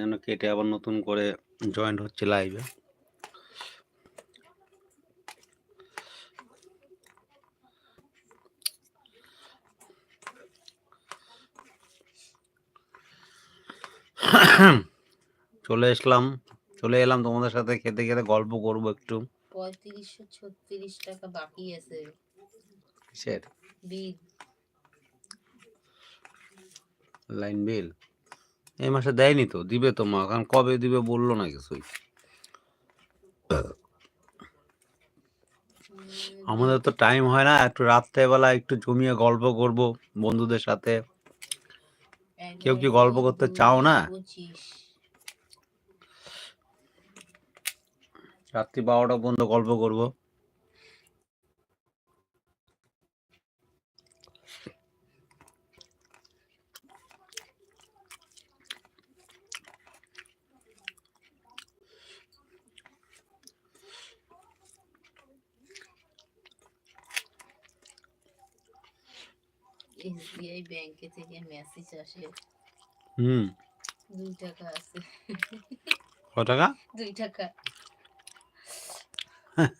জন্য কেটে আবার নতুন করে জয়েন্ট হচ্ছে লাইভে চলে আসলাম চলে এলাম তোমাদের সাথে খেতে খেতে গল্প করব একটু। পঁয়ত্রিশশো ছত্রিশ টাকা বাকি আছে। কিসের? বিল। Line bill? এই মাসে দেয়নি তো, দিবে তো মা, কারণ কবে দিবে বলল না কিছুই। আমাদের তো টাইম হয় না, একটু রাত্রেবেলা একটু জমিয়ে গল্প করব বন্ধুদের সাথে। কেউ কি গল্প করতে চাও না? রাত্রি বারোটা পর্যন্ত গল্প করব। ব্যাংকে থেকে মেসেজ আসে হুম। দুই টাকা আছে। ক টাকা? দুই টাকা।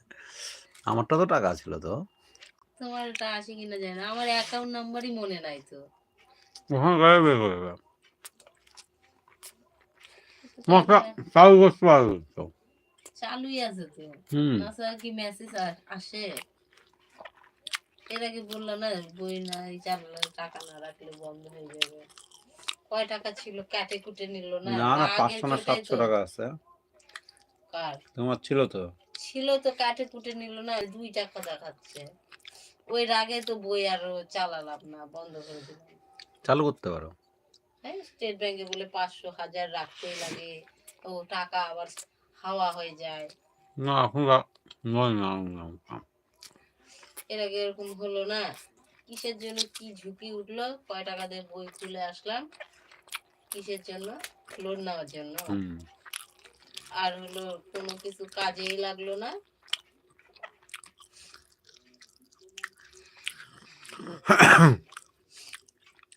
আমারটা তো টাকা ছিল তো। তোমারটা আসে কিনা জানি না। আমার অ্যাকাউন্ট নাম্বারই মনে নাই তো। ওখানে গায়ে বের করে দেবে তোমারটা চালু করতে পারবে তো। চালুই আছে তো। হুম। কি মেসেজ আসে? এর আগে বলল না বই না এই টাকা না রাখলে বন্ধ হয়ে যাবে। কয় টাকা ছিল? কাটে কুটে নিল না। না না পাঁচশো না সাতশো তো- টাকা আছে। কার? তোমার ছিল তো? ছিল তো কাটে কুটে নিল না দুই টাকা দেখাচ্ছে। ওই রাগে তো বই আর চালালাম না বন্ধ করে দিলাম। চালু করতে পারো। হ্যাঁ স্টেট ব্যাংকে বলে পাঁচশো হাজার রাখতেই লাগে। ও টাকা আবার হাওয়া হয়ে যায়। না এখন না না, না। এর আগে এরকম হলো না। কিসের জন্য কি ঝুঁকি উঠল? কয় টাকা দিয়ে বই খুলে আসলাম? কিসের জন্য? লোন নেওয়ার জন্য। আর হলো কোনো কিছু কাজেই লাগল না।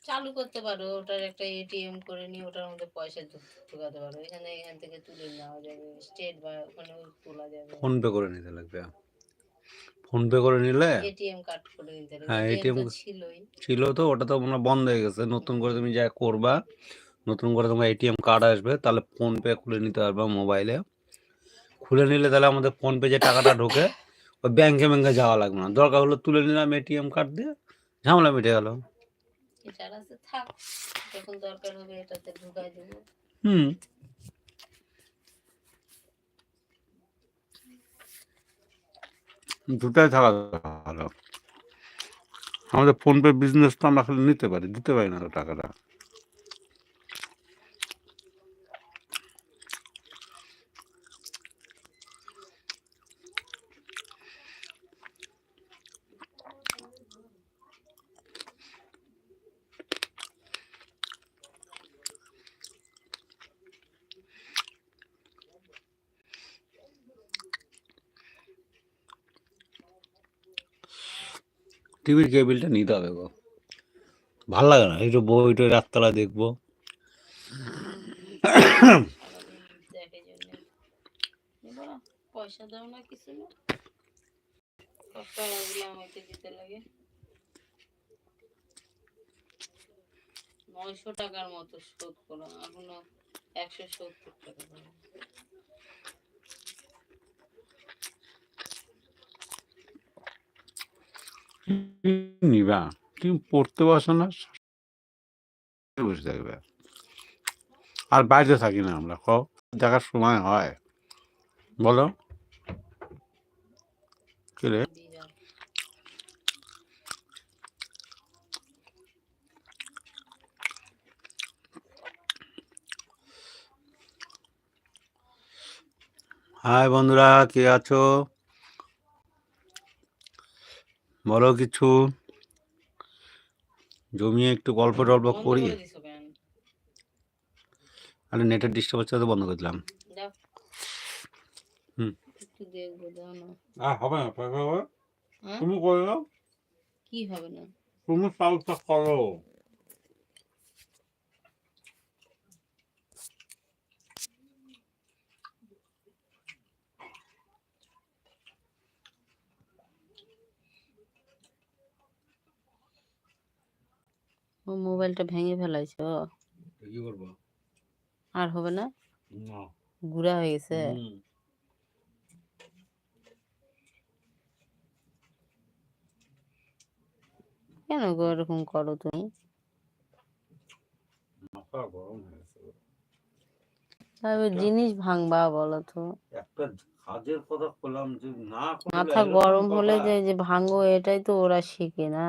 চালু করতে পারো ওটার একটা এটিএম করে নিয়ে ওটার মধ্যে পয়সা ঢুকাতে পারো। এখানে এখান থেকে তুলে নেওয়া যাবে স্টেট বা ওখানে তোলা যাবে। ফোন পে করে নিতে লাগবে। ফোন পে করে নিলে? এটিএম কার্ড করে নিতে হ্যাঁ, এটিএম ছিলই। ছিল তো ওটা তো মনে বন্ধ হয়ে গেছে। নতুন করে তুমি যা করবা নতুন করে তোমার এটিএম কার্ড আসবে তাহলে ফোন পে খুলে নিতে পারবে মোবাইলে। খুলে নিলে তাহলে আমাদের ফোন পে যে টাকাটা ঢোকে ওই ব্যাংকে ব্যাংকে যাওয়া লাগবে না। দরকার হলো তুলে নিলাম এটিএম কার্ড দিয়ে ঝামেলা মিটে গেল। এটার থাক। যখন দরকার হবে এটাতে ঢুকাই দেবো। হুম। দুটাই থাকা ভালো। আমাদের ফোনপে বিজনেস তো আমরা নিতে পারি দিতে পারি না টাকাটা। টিভির কেবিলটা নিতে হবে গো। ভালো লাগে না একটু বই টই রাততলা দেখব? পয়সা দাও না কিছু না। আমাকে দিতে লাগে। নয়শো টাকার মতো শোধ করো এখনও একশো সত্তর টাকা করে। নিবা পড়তে বসো না, বসে থাকবে। আর বাইরে থাকি না আমরা দেখার সময় হয়। বলো। কি রে? হাই বন্ধুরা, কে আছো? বলো কিছু। জমিয়ে একটু গল্প টল্প করি। আরে নেটের ডিস্টার্ব হচ্ছে তো বন্ধ করে দিলাম। হুম। না। হবে হ্যাঁ? তুমি করো কি হবে না? তুমি সাউথটা করো। ও মোবাইলটা ভেঙে ফেলাইছো কি করব? আর হবে না? না। গুড়া হয়ে গেছে। কেন গো এরকম করো তুমি? জিনিস ভাঙবা বলো তো। একটা কাজের কথা বললাম যে না মাথা গরম হলে যে ভাঙো এটাই তো ওরা শিখে না।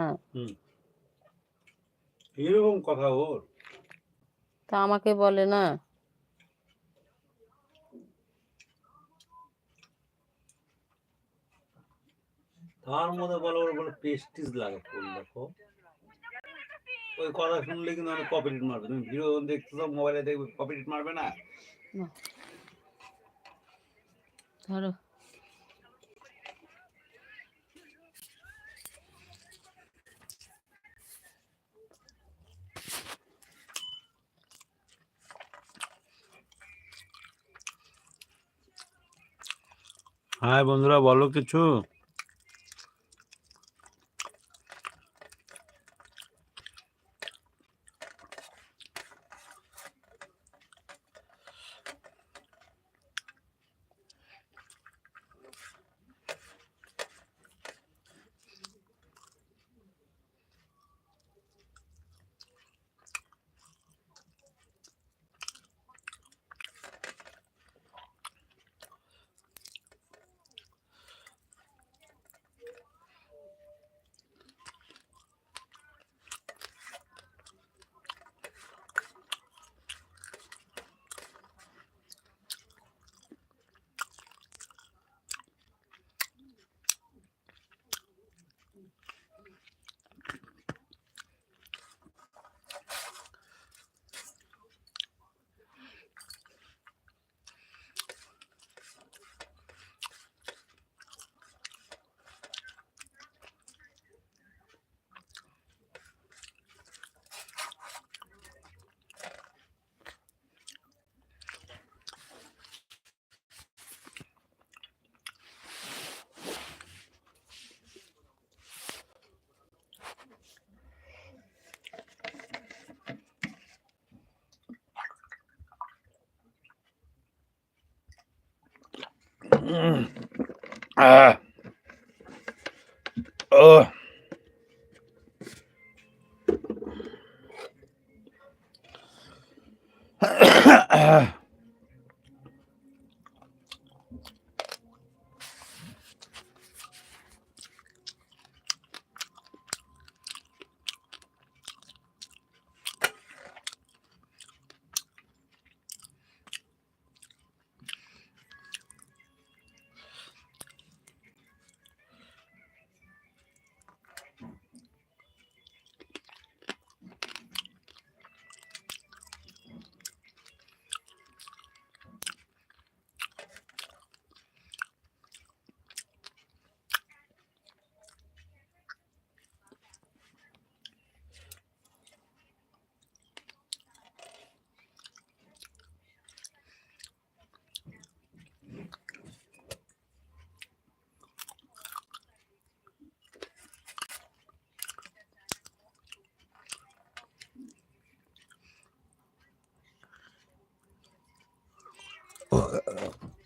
এরকম কথা ওর? তা আমাকে বলে না। তার মধ্যে বলে ওর বলে পেস্টিস লাগে ফুল দেখো। ওই কথা শুনলে কিন্তু অনেক কপিরিট মারবে। তুমি ভিডিও দেখতেছো মোবাইলে দেখবে কপিরিট মারবে না। ধরো। হ্যাঁ বন্ধুরা বলো কিছু? আহ ও ああ。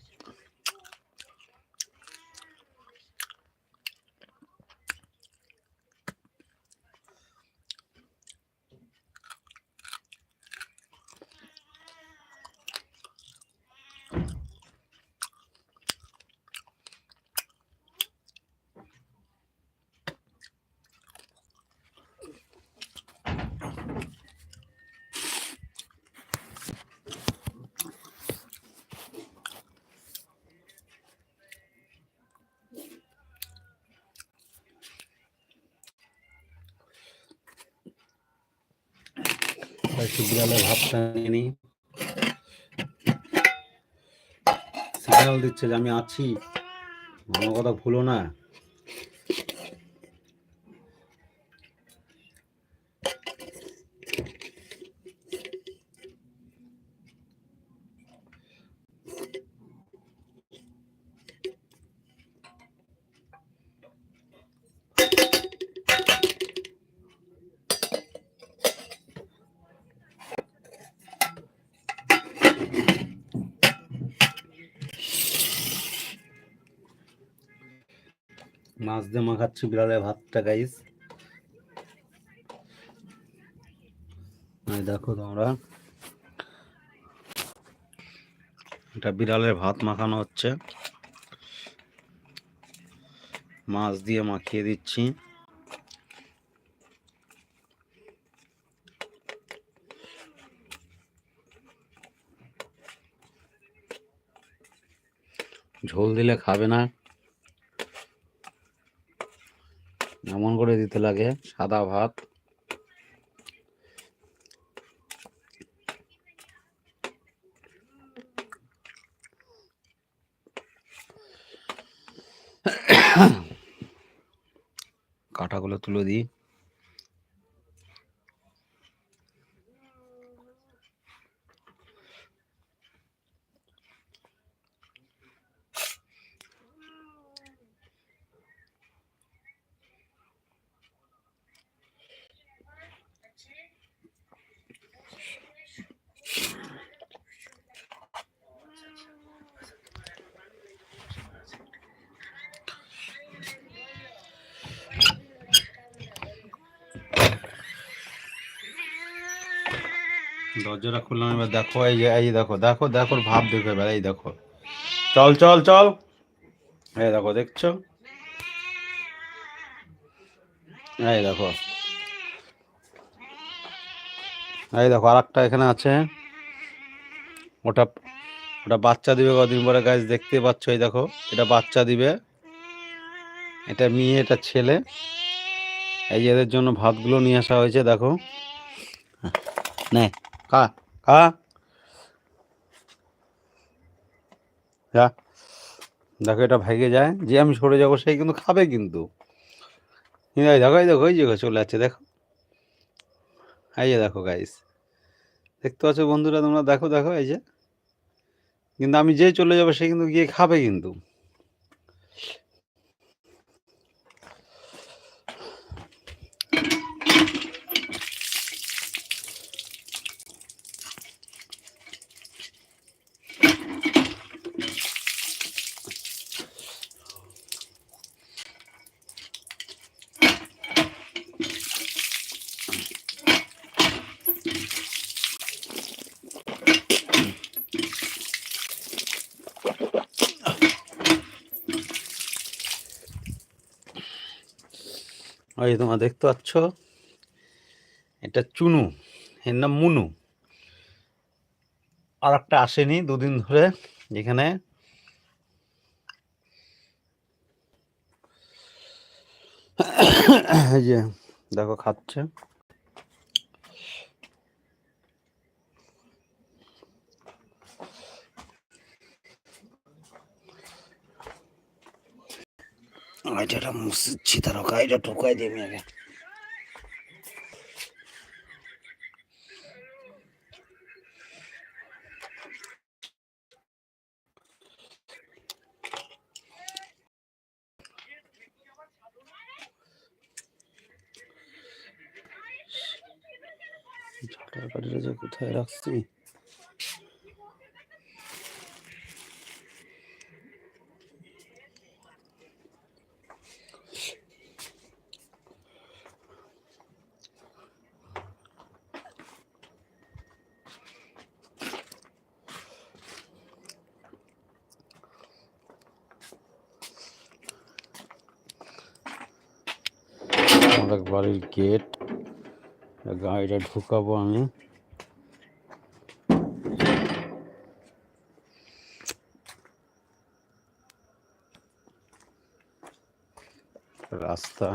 একটু বিড়ালের ভাবটা নিয়ে নি সিগন্যাল দিচ্ছে যে আমি আছি। আমার কথা ভুলো না। মাছ দিয়ে মাখাচ্ছি বিড়ালের ভাতটা গাইস দেখো তোমরা। এটা বিড়ালের ভাত মাখানো হচ্ছে। মাছ দিয়ে মাখিয়ে দিচ্ছি। ঝোল দিলে খাবে না এমন করে দিতে লাগে সাদা ভাত। কাঁটাগুলো তুলে দিই। দরজাটা খুললাম, এবার দেখো, এই যে, এই দেখো দেখো দেখো ভাব দেখো এবার, এই দেখো। চল চল চল। এই দেখো, দেখছ? এই দেখো। এই দেখো আর একটা এখানে আছে। ওটা ওটা বাচ্চা দিবে কদিন পরে গাছ দেখতে পাচ্ছ, এই দেখো, এটা বাচ্চা দিবে। এটা মেয়ে, এটা ছেলে। এই যে এদের জন্য ভাতগুলো নিয়ে আসা হয়েছে, দেখো। নে। খা খা যা দেখো এটা ভেঙে যায় যে আমি সরে যাব সেই কিন্তু খাবে কিন্তু দেখো দেখো এই যে চলে যাচ্ছে দেখো এই যে দেখো গাইস দেখতে পাচ্ছ বন্ধুরা তোমরা দেখো দেখো এই যে কিন্তু আমি যে চলে যাব সে কিন্তু গিয়ে খাবে কিন্তু ওই তোমরা দেখতে পাচ্ছ, এটা চুনু, এর নাম মুনু। আর একটা আসেনি দুদিন ধরে যেখানে যে দেখো, খাচ্ছে। এটা মুছছি তার এটা ঢুকাই দিই আমি আগে। কোথায় রাখছি আমাদের বাড়ির গেট গাড়িটা ঢুকাবো আমি। রাস্তা।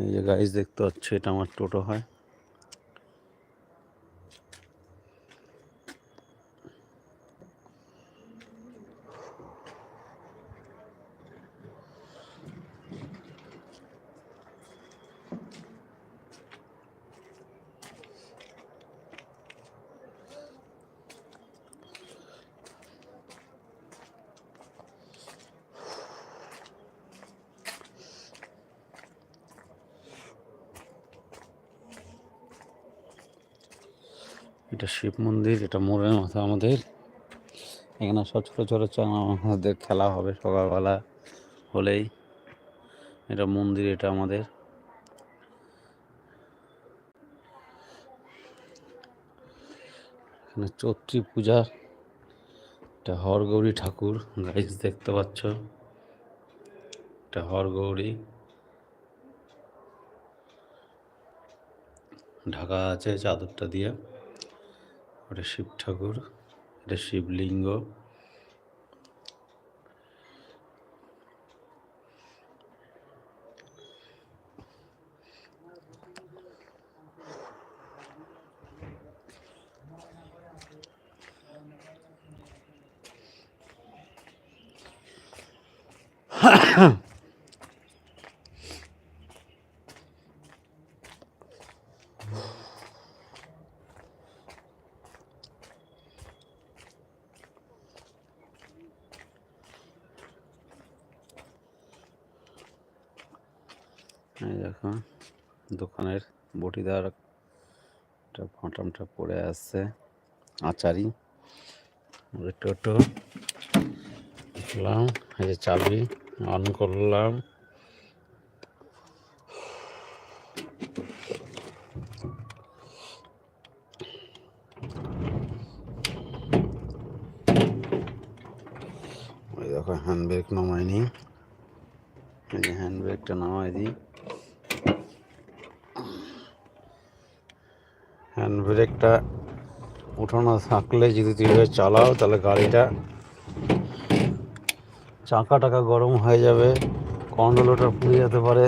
এই যে গাইজ দেখতে পাচ্ছ, এটা আমার টোটো হয়। এটা শিব মন্দির, এটা মোড়ের মাথা আমাদের। এখানে সব ছোটো ছোটো আমাদের খেলা হবে সকালবেলা হলেই। এটা মন্দির, এটা আমাদের। এখানে চৈত্রী পূজা। এটা হরগৌরী ঠাকুর গাইজ দেখতে পাচ্ছ। এটা হরগৌরী। ঢাকা আছে চাদরটা দিয়ে। ওটা শিব ঠাকুর এটা শিবলিঙ্গ। এই দেখো দোকানের একটা ফাটামটা পড়ে আছে। আচারি। একটু দেখলাম, এই যে চাবি অন করলাম। দেখো হ্যান্ড ব্রেক নামাইনি এই যে হ্যান্ড ব্রেকটা নামাই দিই। হ্যান্ড ব্রেকটা উঠানো থাকলে যদি তুমি চালাও, তাহলে গাড়িটা চাকা টাকা গরম হয়ে যাবে কন্ট্রোলটা পুড়ে যেতে পারে।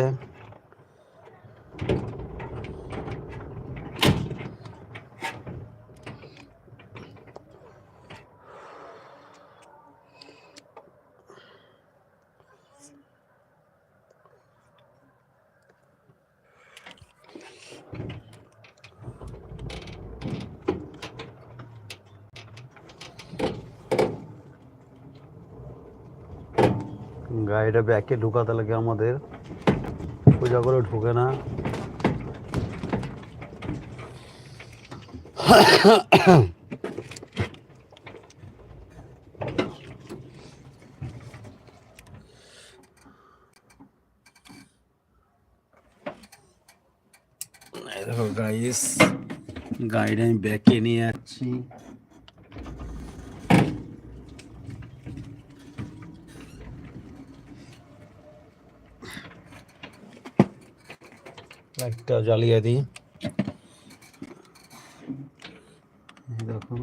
গাড়িটা ব্যাকে ঢুকাতে লাগে আমাদের। সোজা করে ঢুকে না। দেখো গাইস গাড়িটা আমি ব্যাকে নিয়ে যাচ্ছি। লাইটটা জ্বালিয়ে দিই। এই দেখো।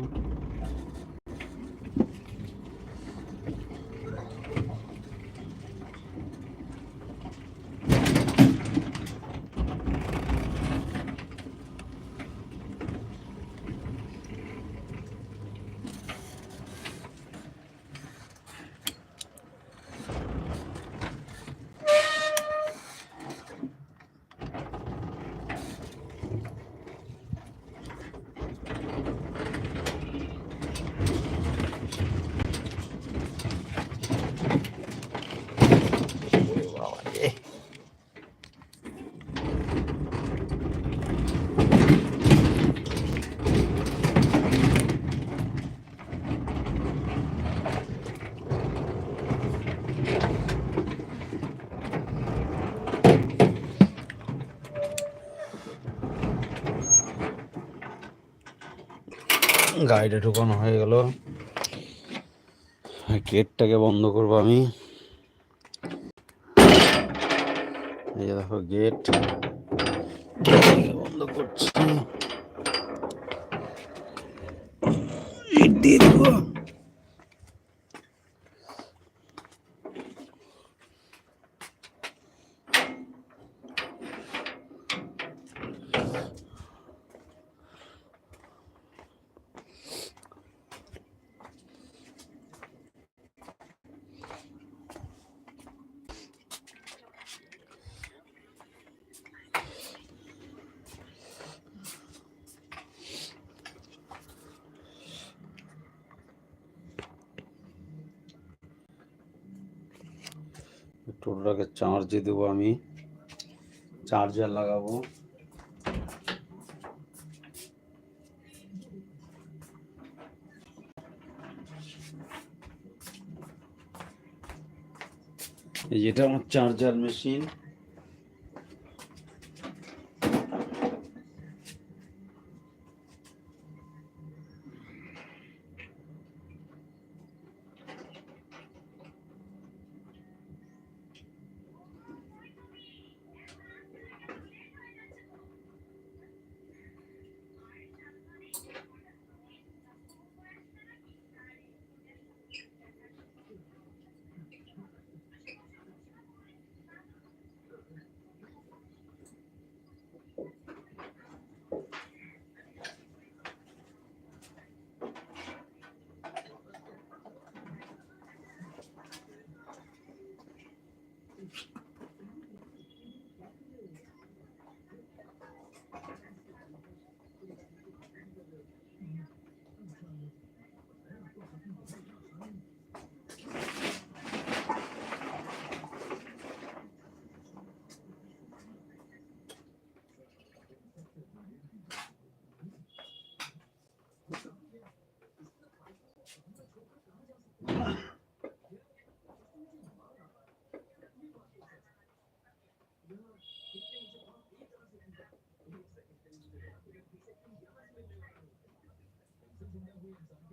গাড়িটা ঢুকানো হয়ে গেল। গেটটাকে বন্ধ করব আমি। এই দেখো গেট। বন্ধ করছি। দিয়ে দেবো। টোটোটাকে চার্জে দেবো আমি। চার্জার লাগাবো। যেটা আমার charger machine pensando.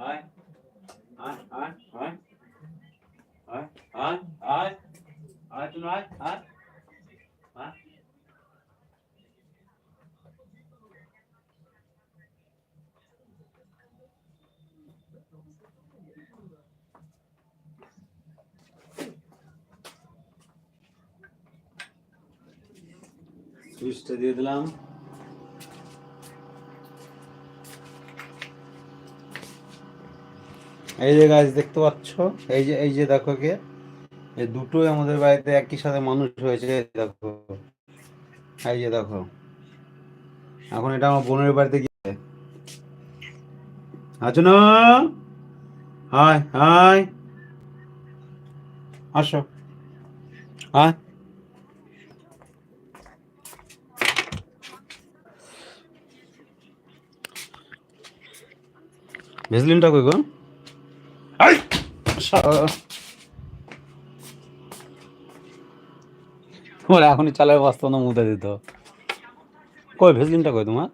ay. Ay, ay, ay. Ay, ay, ay. Ay Tunay, ay. Ay. সুইচটা দিয়ে দিলাম এই যে গাছ দেখতে পাচ্ছ? এই যে এই যে দেখো কে? এই দুটোই আমাদের বাড়িতে একই সাথে মানুষ হয়েছে দেখো। এই যে দেখো। এখন এটা আমার বোনের বাড়িতে গিয়ে আছো না? Hi hi. আসো। হ্যাঁ ভেসলিনটা কই গো? আই! তোমার এখনই চালের বাস্তব না মুদে দিত। কই ভেসলিনটা কই তোমার?